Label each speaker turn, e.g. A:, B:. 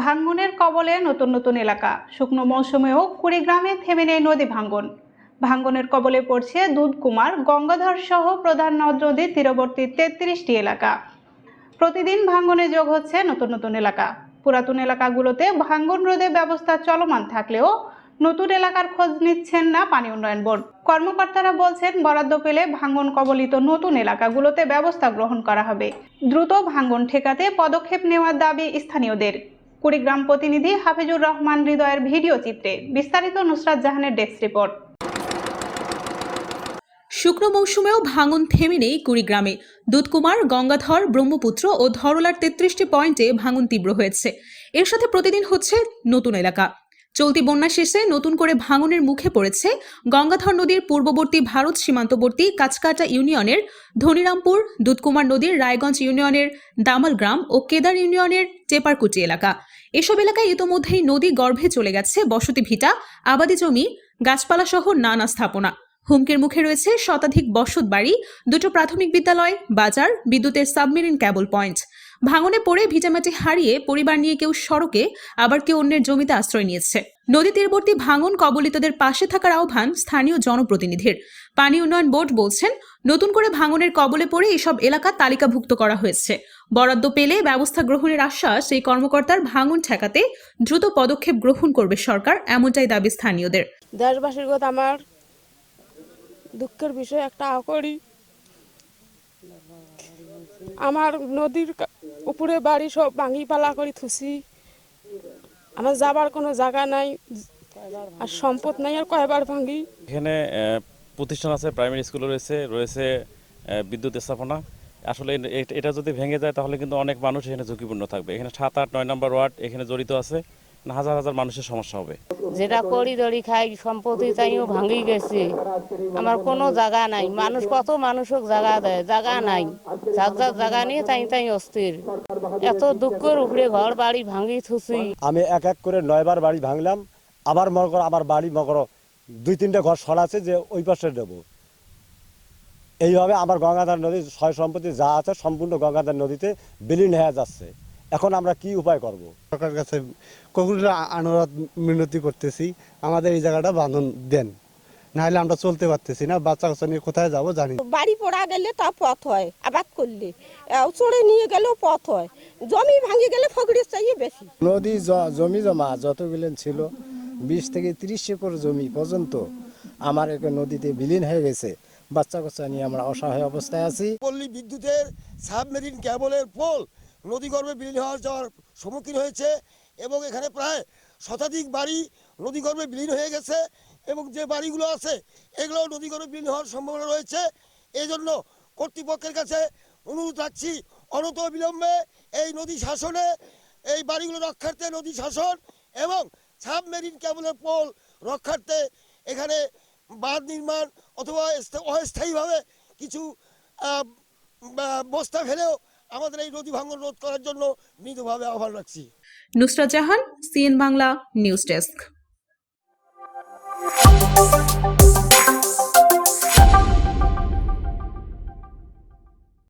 A: ভাঙ্গনের কবলে নতুন নতুন এলাকা। শুকনো মৌসুমেও কুড়িগ্রামে থেমে নেই নদী ভাঙ্গন। ভাঙ্গনের কবলে পড়ছে দুধকুমার, গঙ্গাধর সহ প্রধান নদ নদীর তীরবর্তী তেত্রিশটি এলাকা। প্রতিদিন ভাঙ্গনে যোগ হচ্ছে নতুন নতুন এলাকা। পুরাতন এলাকাগুলোতে ভাঙ্গন রোধে ব্যবস্থা চলমান থাকলেও নতুন এলাকার খোঁজ নিচ্ছেন না পানি উন্নয়ন বোর্ড। কর্মকর্তারা বলছেন, বরাদ্দ পেলে ভাঙ্গন কবলিত নতুন এলাকাগুলোতে ব্যবস্থা গ্রহণ করা হবে। দ্রুত ভাঙ্গন ঠেকাতে পদক্ষেপ নেওয়ার দাবি স্থানীয়দের। কুড়িগ্রাম প্রতিনিধি হাফিজুর রহমান হৃদয়ের ভিডিও চিত্রে বিস্তারিত নুসরাত জাহানের ডেস্ক রিপোর্ট।
B: শুক্র মৌসুমেও ভাঙন থেমে নেই কুড়িগ্রামে। দুধকুমার, গঙ্গাধর, ব্রহ্মপুত্র ও ধরলার তেত্রিশটি পয়েন্টে ভাঙন তীব্র হয়েছে। এর সাথে প্রতিদিন হচ্ছে নতুন এলাকা। চলতি বন্যা শেষে নতুন করে ভাঙনের মুখে পড়েছে গঙ্গাধর নদীর পূর্ববর্তী ভারত সীমান্তবর্তী কাচকাটা ইউনিয়নের ধনিরামপুর, দুধকুমার নদীর রায়গঞ্জ ইউনিয়নের দামাল গ্রাম ও কেদার ইউনিয়নের চেপারকুটি এলাকা। এসব এলাকায় ইতোমধ্যেই নদী গর্ভে চলে গেছে, বসতি ভিটা, আবাদি জমি গাছপালা সহ নানা স্থাপনা। হুমকির মুখে রয়েছে শতাধিক বসত বাড়ি দুটো প্রাথমিক বিদ্যালয়, বাজার, বিদ্যুতের সাবমেরিন ক্যাবল পয়েন্ট। ভাঙনে পড়ে ভিটামাটি হারিয়ে পরিবার নিয়ে কেউ সড়কে আবার কেউ অন্যের জমিতে আশ্রয় নিয়েছে। নদী তীরবর্তী ভাঙন কবলিতদের পাশে থাকার আহ্বান স্থানীয় জনপ্রতিনিধির। পানি উন্নয়ন বোর্ড বলছেন, নতুন করে ভাঙনের কবলে পড়ে এসব এলাকা তালিকাভুক্ত করা হয়েছে। বরাদ্দ পেলে ব্যবস্থা গ্রহণের আশ্বাস এই কর্মকর্তার ভাঙন ঠেকাতে দ্রুত পদক্ষেপ গ্রহণ করবে সরকার, এমনটাই দাবি স্থানীয়দের।
C: দেশবাসীর কথা আমার দুঃখের বিষয়, একটা আমার নদীর উপরে বাড়ি সব ভাঙি পালা করে থুসি। আমার যাবার কোনো জায়গা নাই, আর সম্পদ নাই, আর কয়বার ভাঙি।
D: এখানে প্রতিষ্ঠান আছে, প্রাইমারি স্কুল রয়েছে রয়েছে বিদ্যুৎ স্থাপনা। আসলে এটা যদি ভেঙে যায়, তাহলে কিন্তু অনেক মানুষ এখানে ঝুঁকিপূর্ণ থাকবে। এখানে সাত আট নয় নম্বর ওয়ার্ড এখানে জড়িত আছে। হাজার হাজার মানুষের সমস্যা হবে।
E: যেটা করি দড়ি খাই সম্পত্তি তাইও ভাঙি গেছে। আমার কোনো জায়গা নাই। মানুষ কত মানুষক জায়গা দেয় জায়গা নাই। যার যার জায়গা নিয়ে তাই তাই অস্থির। এত দুঃখের উপরে ঘর বাড়ি ভাঙি থুসি।
F: আমি এক এক করে নয়বার বাড়ি ভাঙলাম। আবার মনে করো আমার বাড়ি মনে করো দুই তিনটা ঘর সরাচ্ছে যে ওই পাশে দেব। এইভাবে আমার গঙ্গাধার নদীর সয় সম্পত্তি যা আছে সম্পূর্ণ গঙ্গাধার নদীতে বিলীন হয়ে যাচ্ছে। এখন আমরা কি উপায় করব।
G: সরকার কাছে কখনো অনুরোধ মিনতি করতেছি আমাদের এই জায়গাটা বাঁধন দেন। নাহলে আমরা চলতে পারতেছি না বাচ্চা কাচ্চা নিয়ে কোথায় যাব জানি
H: বাড়ি পড়া গেলে তা পথ হয় আবাদ করলে। চড়ে নিয়ে গেলেও পথ হয়। জমি ভাঙে গেলে ফকরের চাইয়ে বেশি।
I: নদী জমি জমা যতগুলো ছিল বিশ থেকে তিরিশ একর জমি পর্যন্ত আমার একটা নদীতে বিলীন হয়ে গেছে। বাচ্চা কাচ্চা নিয়ে আমরা অসহায় অবস্থায় আছি।
J: পল্লী বিদ্যুতের সাবমেরিন ক্যাবলের পোল নদীগর্ভে বিলীন হওয়ার যাওয়ার সম্মুখীন হয়েছে এবং এখানে প্রায় শতাধিক বাড়ি নদীগর্ভে বিলীন হয়ে গেছে এবং যে বাড়িগুলো আছে, এগুলো নদীগর্ভে বিলীন হওয়ার সম্ভাবনা রয়েছে। এই জন্য কর্তৃপক্ষের কাছে অনুরোধ রাখছি অনত বিলম্বে এই নদী শাসনে, এই বাড়িগুলো রক্ষার্থে নদী শাসন এবং সাবমেরিন ক্যাবলের পোল রক্ষার্থে এখানে বাঁধ নির্মাণ অথবা অস্থায়ীভাবে কিছু বস্তা ফেলেও আমাদের এই নদী ভাঙন রোধ করার জন্য মৃদুভাবে আহ্বান রাখছি।
B: Nusrat Jahan, CN Bangla news desk.